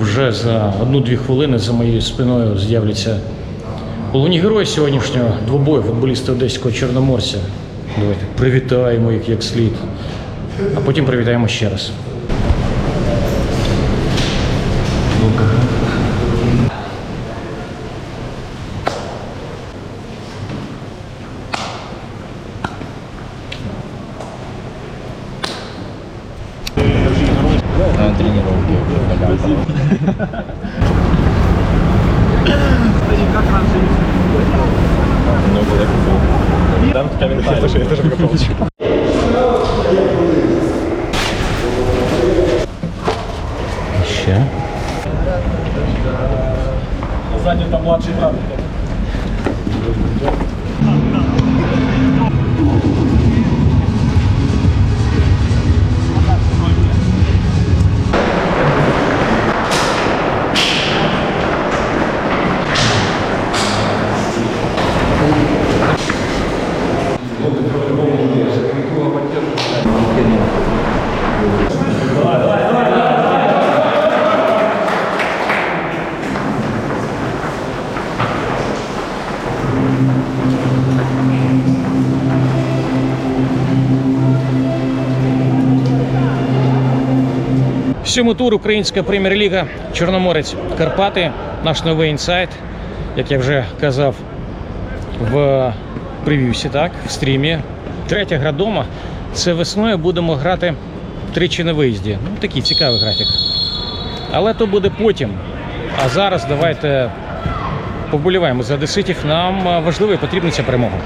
Вже за одну-дві хвилини за моєю спиною з'являться головні герої сьогоднішнього двобою футболісти одеського чорноморця. Давайте привітаємо їх як слід, а потім привітаємо ще раз. на тренировке. Много легко. Там комментарий. Слушай, я получил. Ще. Сзади там младший брат. Сьомий тур Українська прем'єр-ліга Чорноморець Карпати. Наш новий інсайт, як я вже казав в прев'юсі, так, в стрімі. Третя гра дома. Це весною будемо грати тричі на виїзді. Ну, такий цікавий графік. Але то буде потім. А зараз давайте поболіваємо за одеситів. Нам а, важливо і потрібна ця перемога.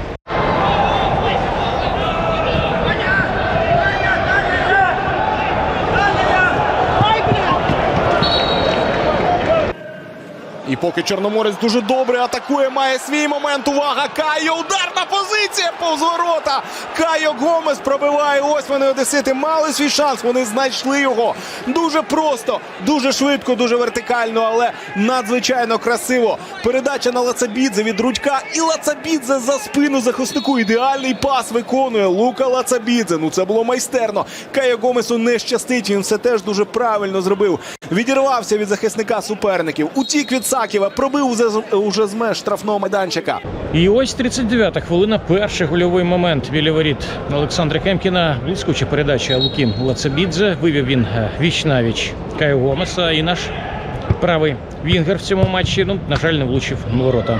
І поки Чорноморець дуже добре атакує, має свій момент. Увага! Кайо ударна позиція повз ворота. Кайо Гомес пробиває. Ось вони одесити мали свій шанс. Вони знайшли його дуже просто, дуже швидко, дуже вертикально, але надзвичайно красиво. Передача на Лацабідзе від Рудька. І Лацабідзе за спину захиснику. Ідеальний пас виконує Лука Лацабідзе. Ну це було майстерно. Кайо Гомесу не щастить. Він все теж дуже правильно зробив. Відірвався від захисника суперників. Утік від Саківа, пробив уже- уже з меж штрафного майданчика. І ось 39-та хвилина. Перший гольовий момент біля воріт Олександра Кемкіна. Блискуча передача Лукін Лацебідзе. Вивів він віч на віч Каю Гомеса. І наш правий вінгер в цьому матчі, ну, на жаль, не влучив ворота.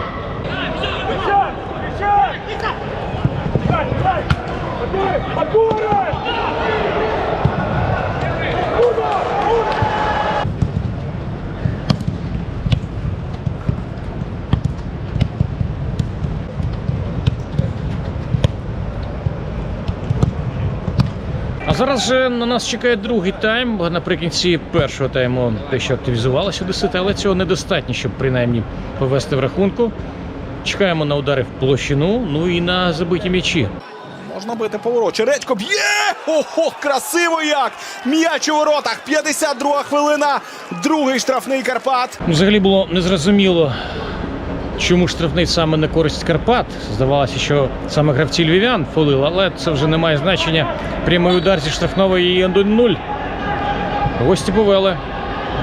Зараз же на нас чекає другий тайм. Наприкінці першого тайму те, що активізувалося Одесити, але цього недостатньо, щоб принаймні повести в рахунку. Чекаємо на удари в площину, ну і на забиті м'ячі. Можна бити поворот. Черечко б'є! Ого, красиво як! М'яч у воротах. 52 хвилина. Другий штрафний Карпат. Взагалі було незрозуміло, чому штрафний саме на користь Карпат. Здавалося, що саме гравці львів'ян фолили, але це вже не має значення. Прямий удар зі штрафної і 1-0. Гості повели.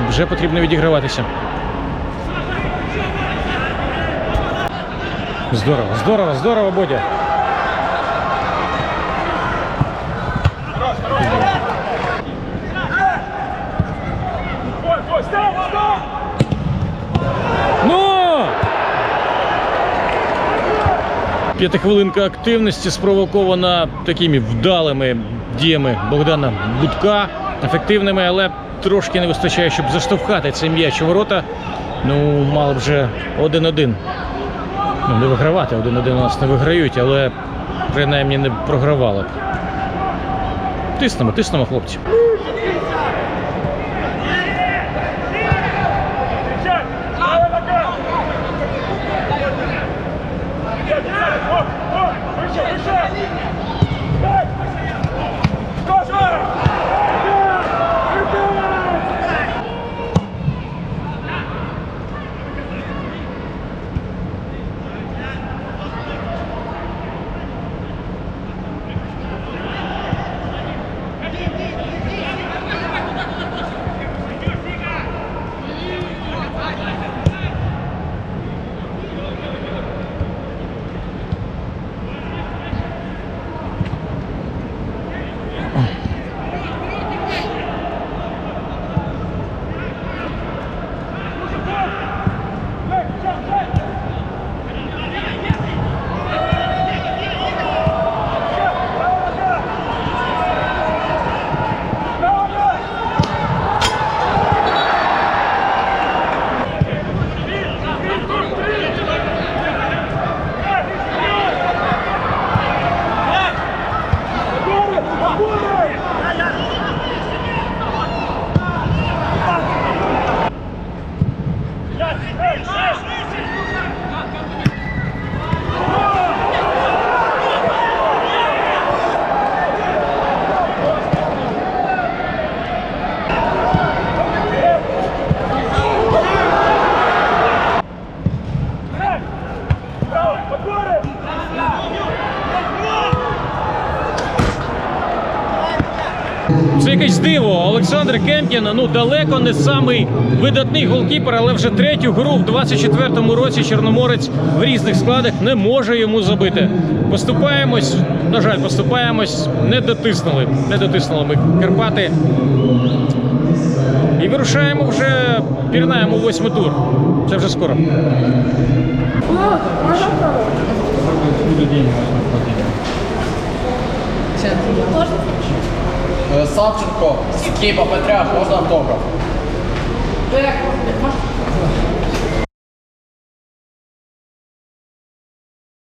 Вже потрібно відіграватися. Здорово, здорово, здорово, Бодя. П'ятихвилинка активності спровокована такими вдалими діями Богдана Будка, ефективними, але трошки не вистачає, щоб заштовхати цей м'яч у ворота. Ну, мало б вже 1-1. Ну, не вигравати, 1-1 у нас не виграють, але принаймні не програвали б. Тиснемо, тиснемо, хлопці. Russia! Russia! ¡Vamos! Диво. Олександр Кемпін, ну далеко не самий видатний голкіпер, але вже третю гру в 24-му році Чорноморець в різних складах не може йому забити. Поступаємось, на жаль, поступаємось, не дотиснули. Не дотиснули ми Карпати. І вирушаємо вже, пірнаємо у восьмий тур. Це вже скоро. Е, Е, Савченко, Скіпа, Петря, можна автограф.